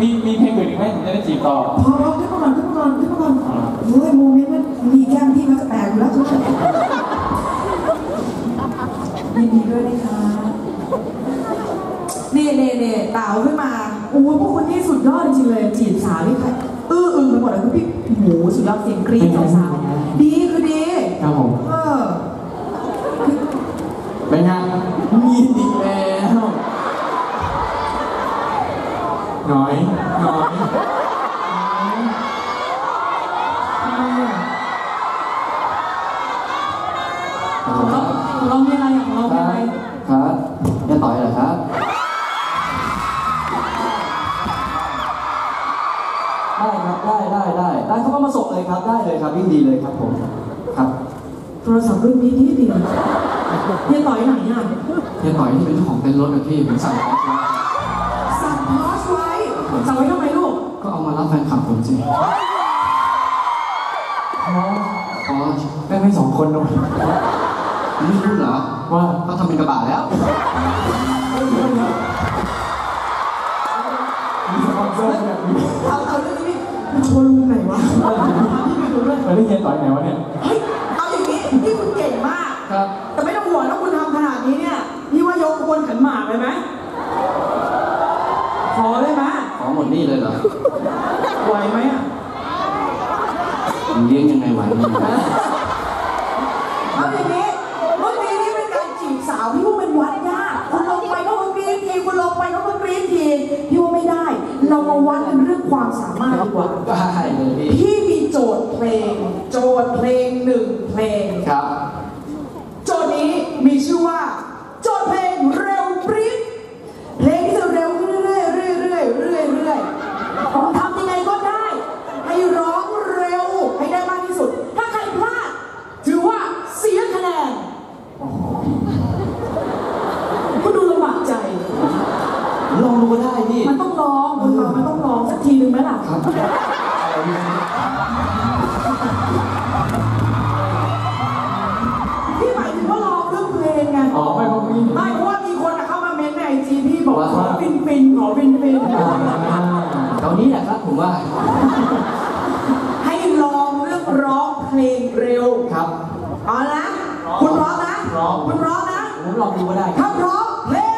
มีมีเพลงอื่นอีกไหมผมจะได้จีบต่อพอพอขึ้นมาก่อนขึ้นมาก่อนขึ้นมาก่อนโอ้ยโมเมนต์มันมีแก้มพี่มันจะแตกอยู่แล้วทุกคนยินดีด้วยนะคะนี่เน่เน่เต่าขึ้นมาโอ้ยพวกคนนี้สุดยอดจริงๆเลยจีบสาวนี่ใครอื้ออึงไปหมดเลยคือพี่โหสุดยอดเสียงกรี๊ดของสาวดีคือดีครับผม น้อยน้อยเราเรามีอะไรอย่างเราคมีรัอะไรบครับจะต่อยเหรอครับได้ครับได้ได้ได้ได้เขาก็มาส่งเลยครับได้เลยครับยิ่งดีเลยครับผมครับโทรศัพท์รุ่นนี้นี่ดีเฮียต่อยไหนอะเฮียต่อยที่เป็นเจ้าของเต็นท์รถนะพี่ผมสั่งของไว้สั่งพอสไว้ สั่งไว้ทำไมลูก ก็เอามารับแฟนคลับผมสิอ๋ออ๋อได้ไม่สองคนด้วยไม่รู้เหรอว่าเขาทำเป็นกระบะแล้วมีสปอนเซอร์แบบนี้เอาเอาเรื่องนี้มันชวนลุงไหนวะพี่ไปดูด้วยเออได้เฮียต่อยไหนวะเนี่ย เฮ้ยเอาอย่างนี้พี่คุณเก่งมาก ครับ แต่ไม่ต้องห่วงถ้าคุณทำขนาดนี้เนี่ยพี่ว่ายกขบวนขันหมากเลยไหมขอได้ไหมขอหมดนี่เลยเหรอไหวไหมอะผมเลี้ยงยังไงไหวเนี่ยเอาอย่างนี้เมื่อกี้นี่เป็นการจีบสาวพี่ว่ามันวัดยากคุณลงไปก็มากรี๊ดทีคุณลงไปก็มากรี๊ดทีพี่ว่าไม่ได้ เรามาวัดกันเรื่องความสามารถดีกว่าได้เลยพี่พี่มีโจทย์เพลง โจทย์เพลงหนึ่งเพลง ครับ โจทย์นี้มีชื่อว่า โจทย์เพลงเร็วปรี๊ดเพลงที่จะเร็วขึ้นเรื่อยๆเรื่อยๆเรื่อยๆเรื่อยๆเรื่อยๆทำยังไงก็ได้ ให้ร้องเร็วให้ได้มากที่สุด ถ้าใครพลาด ถือว่าเสียคะแนนก็ดูลำบากใจ ลองดูก็ได้พี่มันต้องร้องคนเรามันต้องร้องสักทีหนึ่งไหมล่ะครับพี่หมายถึงว่าร้องเรื่องเพลงไงอ๋อไม่เพราะมีไม่เพราะว่ามีคนอะเข้ามาเม้นต์ในไอจีพี่บอกว่าขอฟินฟินขอฟินฟินอ่าตอนนี้แหละครับผมว่า ให้ลองเรื่องร้องเพลงเร็วครับเอานะคุณพร้อมนะพร้อมคุณพร้อมนะผมลองดูก็ได้คถ้ารับพร้อมเพลง